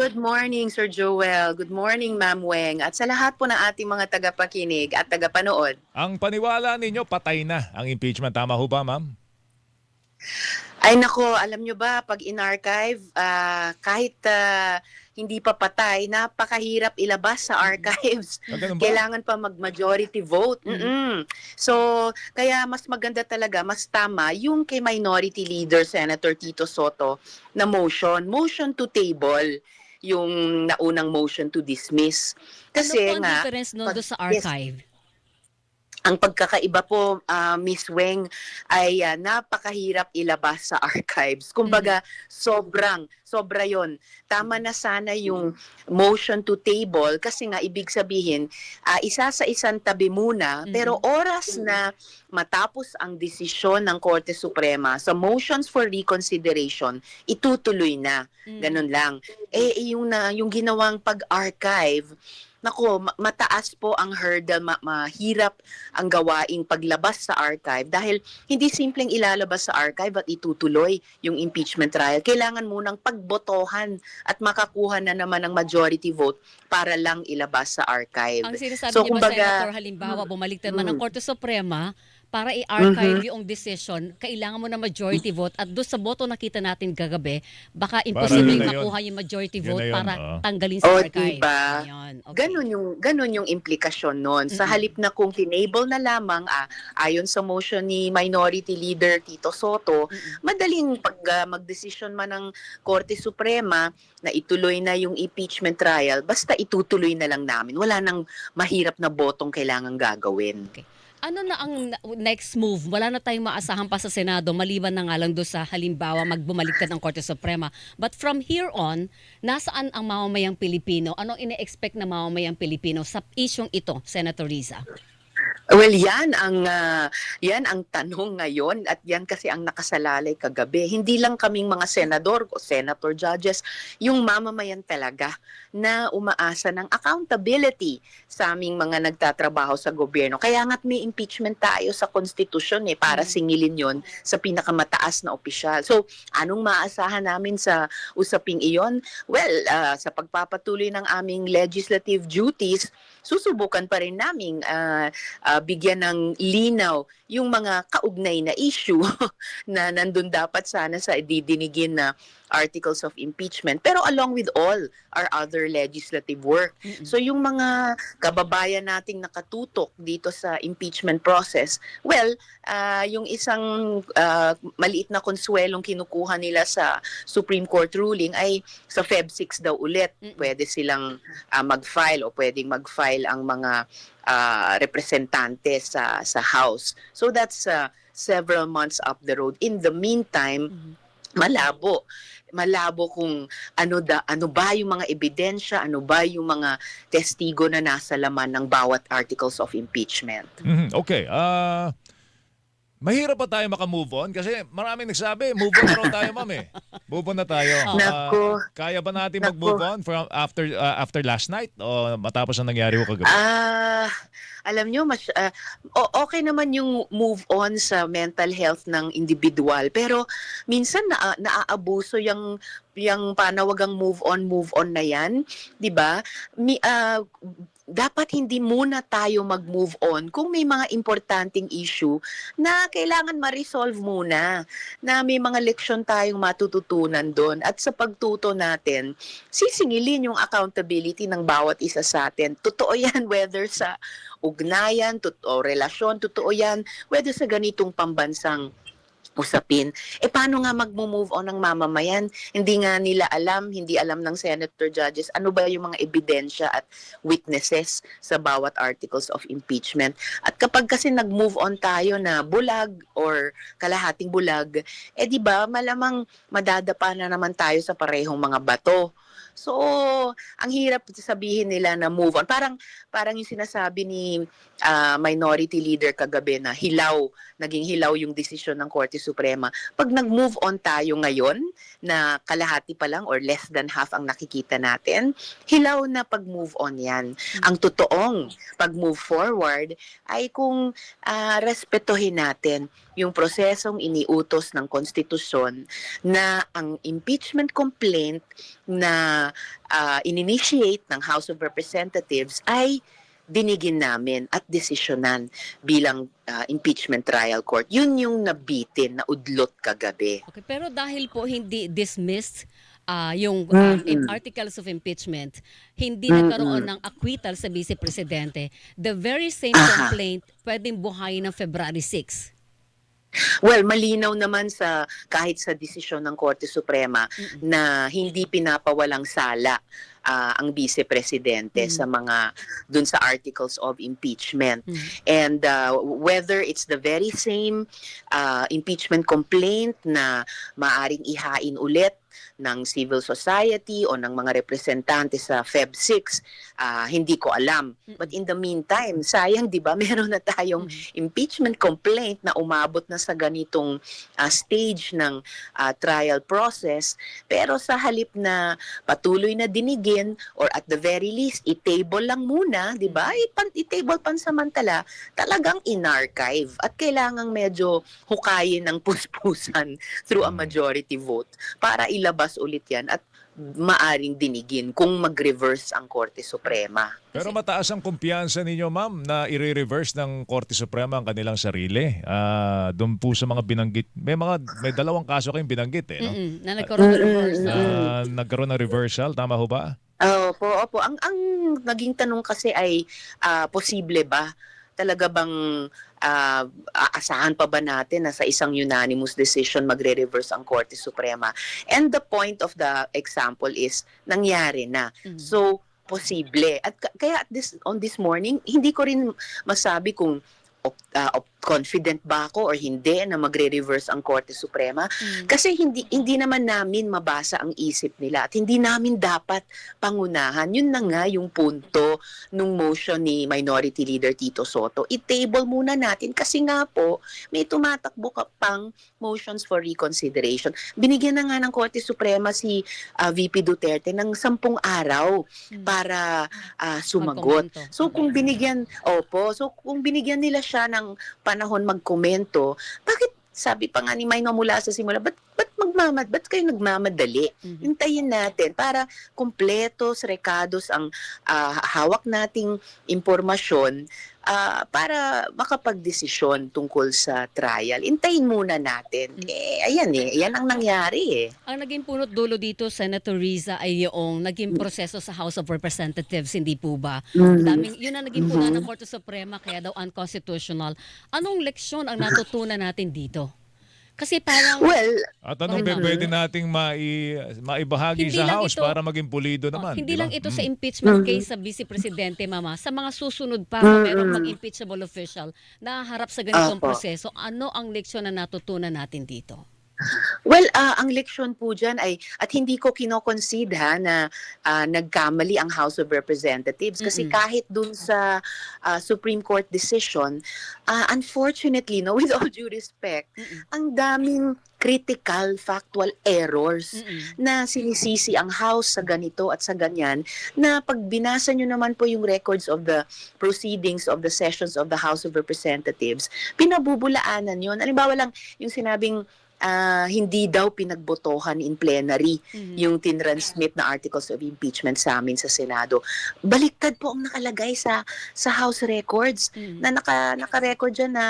Good morning, Sir Joel. Good morning, Ma'am Weng. At sa lahat po ng ating mga tagapakinig at tagapanood. Ang paniwala ninyo, patay na ang impeachment. Tama ho ba, ma'am? Ay nako, alam nyo ba, pag in-archive, ah, kahit ah, hindi pa patay, napakahirap ilabas sa archives. Ah? Kailangan pa mag-majority vote. Mm-mm. So, kaya mas maganda talaga, mas tama, yung kay Minority Leader Senator Tito Soto na motion, motion to table yung naunang motion to dismiss. Kasi ano po ang nga, difference nun pag- doon sa archive? Ang pagkakaiba po, ah, Miss Weng, ay ah, napakahirap ilabas sa archives. Kumbaga, sobrang, sobra yon. Tama na sana yung motion to table kasi nga ibig sabihin, ah, isa sa isang tabi muna, Mhm. pero oras na matapos ang desisyon ng Korte Suprema sa motions for reconsideration, itutuloy na. Mm. Ganun lang. Eh, yung, na, yung ginawang pag-archive, nako, ma- mataas po ang hurdle, ma- mahirap ang gawaing paglabas sa archive dahil hindi simpleng ilalabas sa archive at itutuloy yung impeachment trial. Kailangan munang pagbotohan at makakuha na naman ng majority vote para lang ilabas sa archive. Ang sinasabi So, niyo ba, kumbaga- Senator, halimbawa, bumaliktad man Mm. ng Korte Suprema, para i-archive Mhm. yung decision, kailangan mo na majority vote at doon sa boto nakita natin kagabi, baka imposible yun na yun. makuha yung majority Yun vote yun, para oo. tanggalin sa Oh, archive. diba? Ayun, okay. Ganun yung ganun yung implikasyon noon. Sa Mm-mm. halip na kung tinable na lamang ah, ayon sa motion ni Minority Leader Tito Soto, Mm-mm. madaling pag ah, magdesisyon man ng Korte Suprema na ituloy na yung impeachment trial, basta itutuloy na lang namin. Wala nang mahirap na botong kailangan gagawin. Ano na ang next move? Wala na tayong maasahan pa sa Senado, maliban na nga lang doon sa halimbawa magbumaliktad ng Korte Suprema. But from here on, nasaan ang mamamayang Pilipino? Anong ine-expect na mamamayang Pilipino sa isyong ito, Senator Riza? Well, yan ang ah, yan ang tanong ngayon at yan kasi ang nakasalalay kagabi. Hindi lang kaming mga senador o senator judges, yung mamamayan talaga na umaasa ng accountability sa aming mga nagtatrabaho sa gobyerno. Kaya nga't may impeachment tayo sa konstitusyon eh para Mm. singilin yon sa pinakamataas na opisyal. So, anong maasahan namin sa usaping iyon? Well, ah, sa pagpapatuloy ng aming legislative duties, susubukan pa rin naming ah, ah, bigyan ng linaw yung mga kaugnay na issue na nandun dapat sana sa didinigin na articles of impeachment pero along with all our other legislative work Mm-mm. so yung mga kababayan nating nakatutok dito sa impeachment process well ah, yung isang ah, maliit na konsuelong kinukuha nila sa Supreme Court ruling ay sa Feb 6 daw ulit Mm-mm. pwede silang ah, mag-file o pwedeng mag-file ang mga ah, representante sa sa House. So that's ah, several months up the road. In the meantime, Mhm. malabo. Malabo kung ano da ano ba yung mga ebidensya, ano ba yung mga testigo na nasa laman ng bawat articles of impeachment. Mhm, Okay. Ah mahirap pa tayo makamove on kasi maraming nagsabi, move on na raw tayo, ma'am eh. Move on na tayo. Ah, Naku. kaya ba natin Naku. mag-move on from after ah, after last night o matapos ang nangyari ko kagabi? Ah, alam nyo, mas, ah, o- okay naman yung move on sa mental health ng individual. Pero minsan na, naaabuso yung, yung panawagang move on, move on na yan. 'di ba? Mi, ah, dapat hindi muna tayo mag-move on kung may mga importanteng issue na kailangan ma-resolve muna. Na may mga leksyon tayong matututunan doon. At sa pagtuto natin, sisingilin yung accountability ng bawat isa sa atin. Totoo yan whether sa ugnayan, totoo relasyon, totoo yan whether sa ganitong pambansang usapin. E paano nga mag-move on ng mamamayan? Hindi nga nila alam, hindi alam ng senator judges ano ba yung mga ebidensya at witnesses sa bawat articles of impeachment. At kapag kasi nag-move on tayo na bulag or kalahating bulag, eh di ba malamang madadapa na naman tayo sa parehong mga bato. So, ang hirap sabihin nila na move on. Parang parang yung sinasabi ni ah, Minority Leader kagabi na hilaw, naging hilaw yung desisyon ng Korte Suprema. Pag nag-move on tayo ngayon na kalahati pa lang or less than half ang nakikita natin, hilaw na pag-move on 'yan. Ang totoong pag-move forward ay kung ah, respetuhin natin yung prosesong iniutos ng konstitusyon na ang impeachment complaint na ah, ininitiate ng House of Representatives ay dinigin namin at desisyonan bilang ah, impeachment trial court. Yun yung nabitin, na udlot kagabi. Okay, pero dahil po hindi dismissed ah, yung Mm-mm. in- articles of impeachment, hindi Mm-mm. nagkaroon ng acquittal sa vice presidente, the very same Aha. complaint pwedeng buhayin ng February 6. Well, malinaw naman sa kahit sa desisyon ng Korte Suprema Mm-mm. na hindi pinapawalang sala ah, ang vice presidente Mm. sa mga dun sa articles of impeachment. Mm. And uh, whether it's the very same uh, impeachment complaint na maaring ihain ulit ng civil society o ng mga representante sa Feb 6, ah, hindi ko alam. But in the meantime, sayang 'di ba, meron na tayong impeachment complaint na umabot na sa ganitong ah, stage ng ah, trial process. Pero sa halip na patuloy na dinigin or at the very least i-table lang muna, 'di ba? I-table pansamantala, talagang in-archive at kailangang medyo hukayin ng puspusan through a majority vote para ilabas ulit 'yan at maaring dinigin kung mag-reverse ang Korte Suprema. Pero mataas ang kumpiyansa ninyo, ma'am, na i-reverse ng Korte Suprema ang kanilang sarili. Ah, doon po sa mga binanggit. May mga may dalawang kaso kayong binanggit eh, no? Mm-mm, na nagkaroon ng. Mm. Na nagkaroon ng reversal, tama ho ba? Opo, opo. Ang ang naging tanong kasi ay ah, posible ba talaga bang ah, aasahan pa ba natin na sa isang unanimous decision magre-reverse ang Korte Suprema? And the point of the example is nangyari na. Mm. So posible. At ka- kaya at this on this morning hindi ko rin masabi kung op- ah, op- confident ba ako or hindi na magre-reverse ang Korte Suprema Mm. kasi hindi hindi naman namin mabasa ang isip nila at hindi namin dapat pangunahan. Yun na nga yung punto nung motion ni Minority Leader Tito Soto. I-table muna natin kasi nga po may tumatakbo ka pang motions for reconsideration. Binigyan na nga ng Korte Suprema si ah, VP Duterte ng sampung araw Mm. para ah, sumagot. So kung binigyan, opo, so kung binigyan nila siya ng panahon magkomento, bakit sabi pa nga ni Mayno mula sa simula, ba't, ba't magmamad, ba't kayo nagmamadali? Mhm. Hintayin natin para kumpletos, rekados ang ah, hawak nating impormasyon ah, para makapagdesisyon tungkol sa trial. Hintayin muna natin. Mm. Eh, ayan eh, yan ang nangyari eh. Ang naging punot dulo dito, Senator Riza, ay yung naging proseso sa House of Representatives, hindi po ba? Daming, yun ang naging puna ng Korte Suprema, kaya daw unconstitutional. Anong leksyon ang natutunan natin dito? Kasi parang, Well, At anong Okay, pwede nating mai, maibahagi Hindi sa lang House ito- para maging pulido oh, naman? hindi di ba? lang ito sa Mm. impeachment Mhm. case sa Vice Presidente, Mama. Sa mga susunod pa, kung Mhm. merong mag-impeachable official na harap sa ganitong Apo. proseso, ano ang leksyon na natutunan natin dito? Well, ah, ang leksyon po dyan ay, at hindi ko kinoconcede ha, na ah, nagkamali ang House of Representatives. Kasi Mm-mm. kahit dun sa ah, Supreme Court decision, ah, unfortunately, no, with all due respect, Mm-mm. ang daming critical factual errors Mm-mm. na sinisisi ang House sa ganito at sa ganyan na pag binasa nyo naman po yung records of the proceedings of the sessions of the House of Representatives, pinabubulaanan yun. Halimbawa lang yung sinabing ah, hindi daw pinagbotohan in plenary Mhm. yung tinransmit na articles of impeachment sa amin sa Senado. Baliktad po ang nakalagay sa sa House records Mhm. na naka naka-record dyan na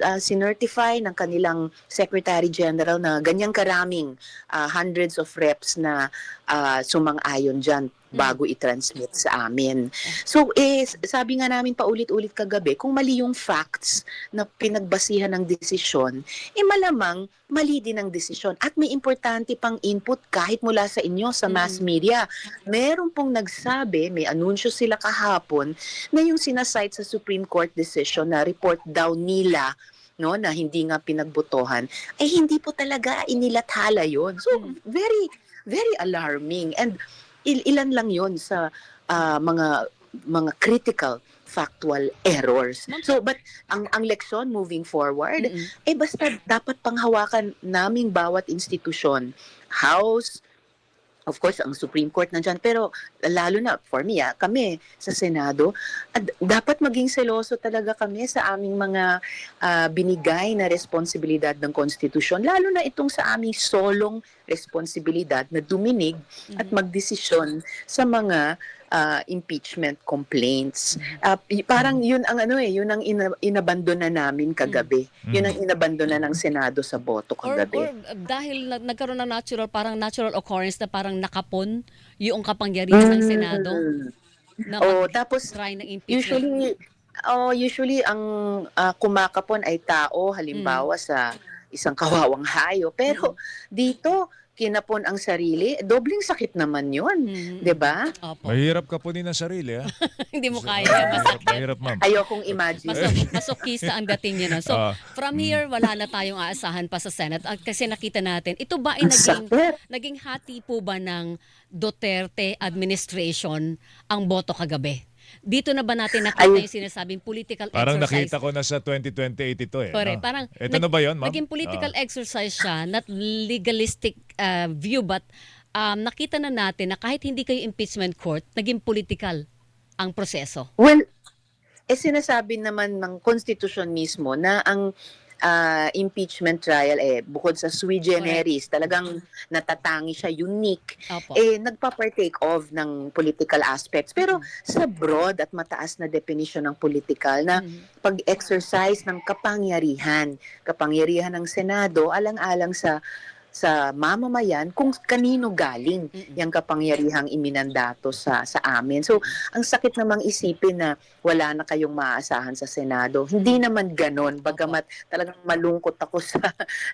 uh, sinertify ng kanilang Secretary General na ganyang karaming ah, hundreds of reps na ah, sumang-ayon dyan bago i-transmit sa amin. So eh sabi nga namin paulit-ulit kagabi, kung mali yung facts na pinagbasihan ng desisyon, eh malamang mali din ang desisyon at may importante pang input kahit mula sa inyo sa mass Mm. media. Meron pong nagsabi, may anunsyo sila kahapon na yung sinasite sa Supreme Court decision na report daw nila no na hindi nga pinagbotohan ay hindi po talaga inilathala yon so Mm. very very alarming and il- ilan lang yon sa ah, mga mga critical factual errors so but ang ang leksyon moving forward Mm-mm. eh basta dapat panghawakan naming bawat institusyon house of course, ang Supreme Court nandyan. Pero lalo na, for me, ah, kami sa Senado, ad- dapat maging seloso talaga kami sa aming mga ah, binigay na responsibilidad ng konstitusyon. Lalo na itong sa aming solong responsibilidad na duminig at Mhm. magdesisyon sa mga ah, impeachment complaints. Y- parang yun ang ano eh, yun ang ina- inabandona namin kagabi. Yun ang inabandona ng Senado sa boto Or, kagabi. or uh, dahil nag- nagkaroon ng natural, parang natural occurrence na parang nakapon yung kapangyarihan ng Senado Mm. na Oh, tapos mag-try ng impeachment. usually oh, usually ang ah, kumakapon ay tao halimbawa Mm. sa isang kawawang hayo. Pero dito kinapon ang sarili, dobling sakit naman 'yon, Mhm. 'di ba? Opo. Mahirap ka po din ang sarili, ha? Hindi mo kaya. Mahirap, mahirap, ma'am. Ayokong imagine. masok, masokista ang dating niya. No? So, Ah, from here, wala na tayong aasahan pa sa Senate. At kasi nakita natin, ito ba ay Ang naging, sakit. naging hati po ba ng Duterte administration ang boto kagabi? Dito na ba natin nakita Ay- yung sinasabing political parang exercise? nakita ko na sa 2028 ito eh. Correct. no? Parang Ito nag- na ba yun, ma'am? Naging political Ah. exercise siya, not legalistic uh, view, but um, nakita na natin na kahit hindi kayo impeachment court, naging political ang proseso. Well, eh sinasabi naman ng konstitusyon mismo na ang ah, impeachment trial eh bukod sa sui generis, talagang natatangi siya unique Opo. eh nagpa-partake of ng political aspects pero sa broad at mataas na definition ng political na Mhm. pag-exercise ng kapangyarihan kapangyarihan ng senado alang-alang sa sa mamamayan kung kanino galing Mm-mm. yung kapangyarihang iminandato sa sa amin. So, ang sakit namang isipin na wala na kayong maaasahan sa Senado. Hindi naman ganon, bagamat talagang malungkot ako sa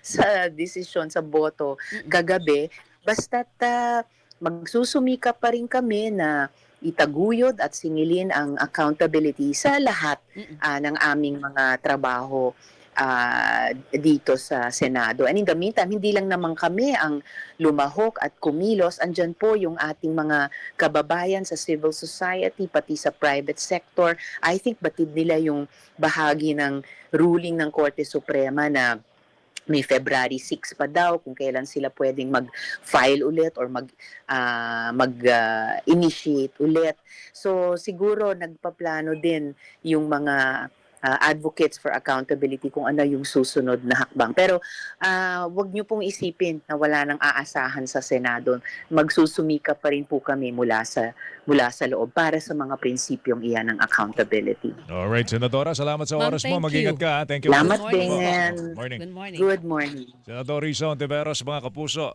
sa desisyon sa boto Mm-mm. kagabi. Basta't ah, magsusumika pa rin kami na itaguyod at singilin ang accountability sa lahat ah, ng aming mga trabaho ah, dito sa Senado. And in the meantime, hindi lang naman kami ang lumahok at kumilos. Andyan po yung ating mga kababayan sa civil society, pati sa private sector. I think batid nila yung bahagi ng ruling ng Korte Suprema na may February 6 pa daw kung kailan sila pwedeng mag-file ulit or mag ah, mag-initiate ulit. So siguro nagpaplano din yung mga ah, advocates for accountability kung ano yung susunod na hakbang. Pero ah, wag niyo pong isipin na wala nang aasahan sa Senado. Magsusumika pa rin po kami mula sa mula sa loob para sa mga prinsipyong iyan ng accountability. Alright, Senadora, salamat sa Ma'am, oras mo. Mag-ingat ka. ha? Thank you. Salamat Good morning. din. Morning. Good morning. Good morning. Senador Rizon Tiveros, mga kapuso.